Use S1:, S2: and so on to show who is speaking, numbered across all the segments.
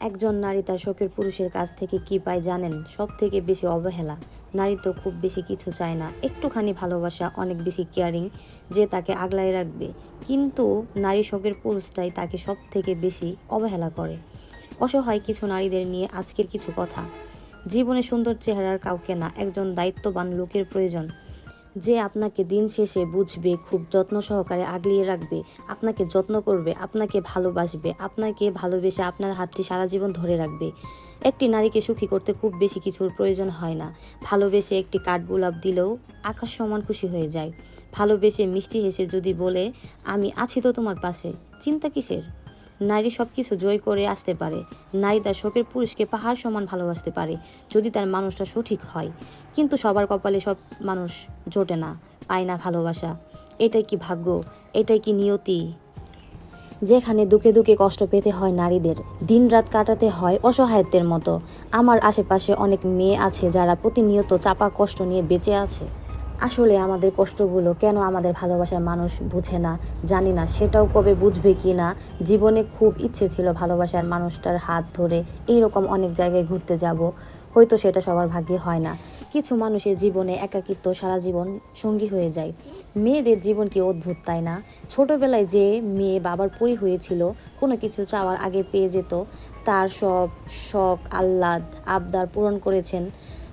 S1: একজন নারী তার শখের পুরুষের কাছ থেকে কি পায় জানেন? সব থেকে বেশি অবহেলা। নারী তো খুব বেশি কিছু চায় না। একটুখানি ভালোবাসা, অনেক বেশি কেয়ারিং যে তাকে আগলায় রাখবে। কিন্তু নারী শখের পুরুষটাই তাকে সব থেকে বেশি অবহেলা করে। অসহায় কিছু নারীদের নিয়ে আজকের কিছু কথা। জীবনে সুন্দর চেহারার কাউকে না, একজন দায়িত্ববান লোকের প্রয়োজন। যে আপনাকে দিন শেষে বুঝবে, খুব যত্ন সহকারে আগলিয়ে রাখবে, আপনাকে যত্ন করবে, আপনাকে ভালোবাসবে, আপনাকে ভালোবেসে আপনার হাতটি সারা জীবন ধরে রাখবে। একটি নারীকে সুখী করতে খুব বেশি কিছুর প্রয়োজন হয় না। ভালোবেসে একটি কাঠগোলাপ দিলেও আকাশ সমান খুশি হয়ে যায়। ভালোবেসে মিষ্টি হেসে যদি বলে, আমি আছি তো তোমার পাশে চিন্তা কিসের? নারী সব কিছু জয় করে আসতে পারে। নারী তার শোকের পুরুষকে পাহাড় সমান ভালোবাসতে পারে, যদি তার মানুষটা সঠিক হয়। কিন্তু সবার কপালে সব মানুষ জোটে না, পায় না ভালোবাসা। এটাই কি ভাগ্য? এটাই কি নিয়তি? যেখানে দুঃখে দুঃখে কষ্ট পেতে হয় নারীদের, দিনরাত কাটাতে হয় অসহায়ত্বের মতো। আমার আশেপাশে অনেক মেয়ে আছে যারা প্রতিনিয়ত চাপা কষ্ট নিয়ে বেঁচে আছে। আসলে আমাদের কষ্টগুলো কেন আমাদের ভালোবাসার মানুষ বুঝে না, জানি না, সেটাও কবে বুঝবে কি না? জীবনে খুব ইচ্ছে ছিল ভালোবাসার মানুষটার হাত ধরে এইরকম অনেক জায়গায় ঘুরতে যাব, হয়তো সেটা সবার ভাগ্যে হয় না। কিছু মানুষের জীবনে একাকিত্ব সারা জীবন সঙ্গী হয়ে যায়। মেয়েদের জীবন কি অদ্ভুত তাই না? ছোটবেলায় যে মেয়ে বাবার পরি হয়েছিল, কোনো কিছু চাওয়ার আগে পেয়ে যেত, তার সব শখ, আহ্লাদ, আবদার পূরণ করেছেন।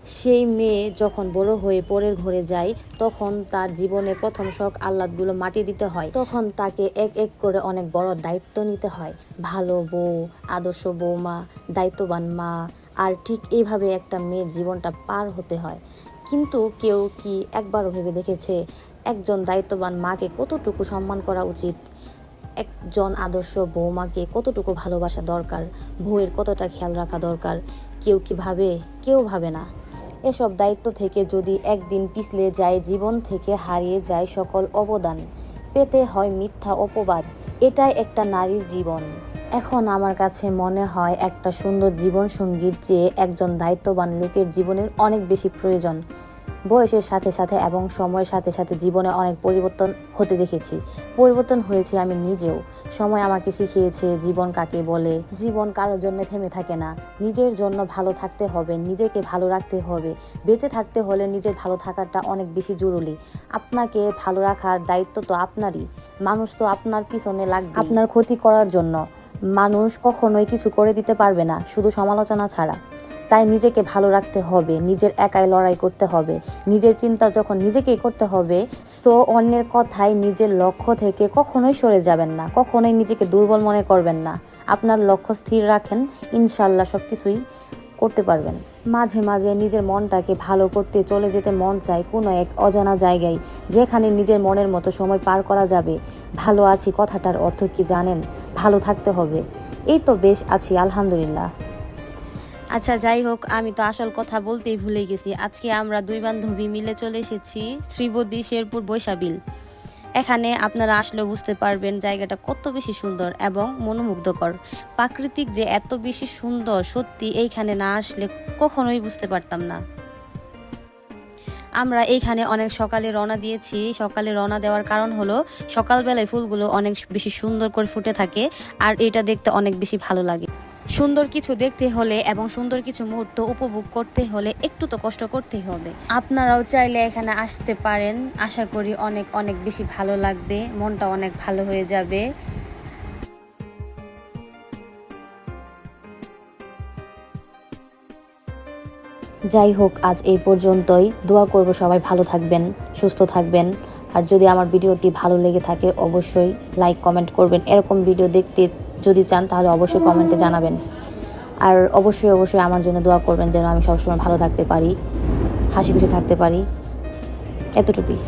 S1: সেই মেয়ে যখন বড় হয়ে পরের ঘরে যায়, তখন তার জীবনে প্রথম শখ আহ্লাদগুলো মাটি দিতে হয়। তখন তাকে এক এক করে অনেক বড় দায়িত্ব নিতে হয়। ভালো বউ, আদর্শ বৌমা, দায়িত্ববান মা, আর ঠিক এইভাবে একটা মেয়ের জীবনটা পার হতে হয়। কিন্তু কেউ কি একবারও ভেবে দেখেছে, একজন দায়িত্ববান মাকে কতটুকু সম্মান করা উচিত? একজন আদর্শ বৌমাকে কতটুকু ভালোবাসা দরকার? বউয়ের কতটা খেয়াল রাখা দরকার? কেউ কি ভাবে? কেউ ভাবে না। এসব দায়িত্ব থেকে যদি একদিন পিছলে যায়, জীবন থেকে হারিয়ে যায় সকল অবদান। পেতে হয় মিথ্যা অপবাদ। এটাই একটা নারীর জীবন। এখন আমার কাছে মনে হয় একটা সুন্দর জীবন সঙ্গীর চেয়ে একজন দায়িত্ববান লোকের জীবনের অনেক বেশি প্রয়োজন। বয়সের সাথে সাথে এবং সময়ের সাথে সাথে জীবনে অনেক পরিবর্তন হতে দেখেছি। পরিবর্তন হয়েছে আমি নিজেও। সময় আমাকে শিখিয়েছে, জীবন কাকে বলে। জীবন কারোর জন্য থেমে থাকে না। নিজের জন্য ভালো থাকতে হবে, নিজেকে ভালো রাখতে হবে। বেঁচে থাকতে হলে নিজের ভালো থাকাটা অনেক বেশি জরুরি। আপনাকে ভালো রাখার দায়িত্ব তো আপনারই। মানুষ তো আপনার পিছনে লাগবে আপনার ক্ষতি করার জন্য মানুষ কখনোই কিছু করে দিতে পারবে না, শুধু সমালোচনা ছাড়া। তাই নিজেকে ভালো রাখতে হবে, নিজের একাই লড়াই করতে হবে। নিজের চিন্তা যখন নিজেকেই করতে হবে সো অন্যের কথায় নিজের লক্ষ্য থেকে কখনোই সরে যাবেন না, কখনোই নিজেকে দুর্বল মনে করবেন না। আপনার লক্ষ্য স্থির রাখেন ইনশাল্লাহ সব কিছুই করতে পারবেন। মাঝে মাঝে নিজের মনটাকে ভালো করতে চলে যেতে মন চায় কোনো এক অজানা জায়গায়, যেখানে নিজের মনের মতো সময় পার করা যাবে। ভালো আছি কথাটার অর্থ কি জানেন? ভালো থাকতে হবে। এই তো বেশ আছি, আলহামদুলিল্লাহ। আচ্ছা যাই হোক, আমি তো আসল কথা বলতেই ভুলে গেছি। আজকে আমরা দুই বান্ধবী মিলে চলে এসেছি শ্রীবদ্রী শেরপুর বৈশাবিল। এখানে আপনারা আসলে বুঝতে পারবেন জায়গাটা কত বেশি সুন্দর এবং মনোমুগ্ধকর। প্রাকৃতিক যে এত বেশি সুন্দর, সত্যি এইখানে না আসলে কখনোই বুঝতে পারতাম না। আমরা এইখানে অনেক সকালে রওনা দিয়েছি। সকালে রওনা দেওয়ার কারণ হলো, সকালবেলায় ফুলগুলো অনেক বেশি সুন্দর করে ফুটে থাকে, আর এটা দেখতে অনেক বেশি ভালো লাগে। সুন্দর কিছু দেখতে হলে এবং সুন্দর কিছু মুহূর্ত উপভোগ করতে হলে একটু তো কষ্ট করতেই হবে। আপনারাও চাইলে এখানে আসতে পারেন। আশা করি অনেক অনেক বেশি ভালো লাগবে। মনটা অনেক ভালো হয়ে যাবে। যাই হোক, আজ এই পর্যন্তই। দোয়া করব সবাই ভালো থাকবেন, সুস্থ থাকবেন। আর যদি আমার ভিডিওটি ভালো লেগে থাকে, অবশ্যই লাইক কমেন্ট করবেন। এরকম ভিডিও দেখতে যদি চান, তাহলে অবশ্যই কমেন্টে জানাবেন। আর অবশ্যই অবশ্যই আমার জন্য দোয়া করবেন যেন আমি সবসময় ভালো থাকতে পারি, হাসি খুশি থাকতে পারি। এতটুকুই।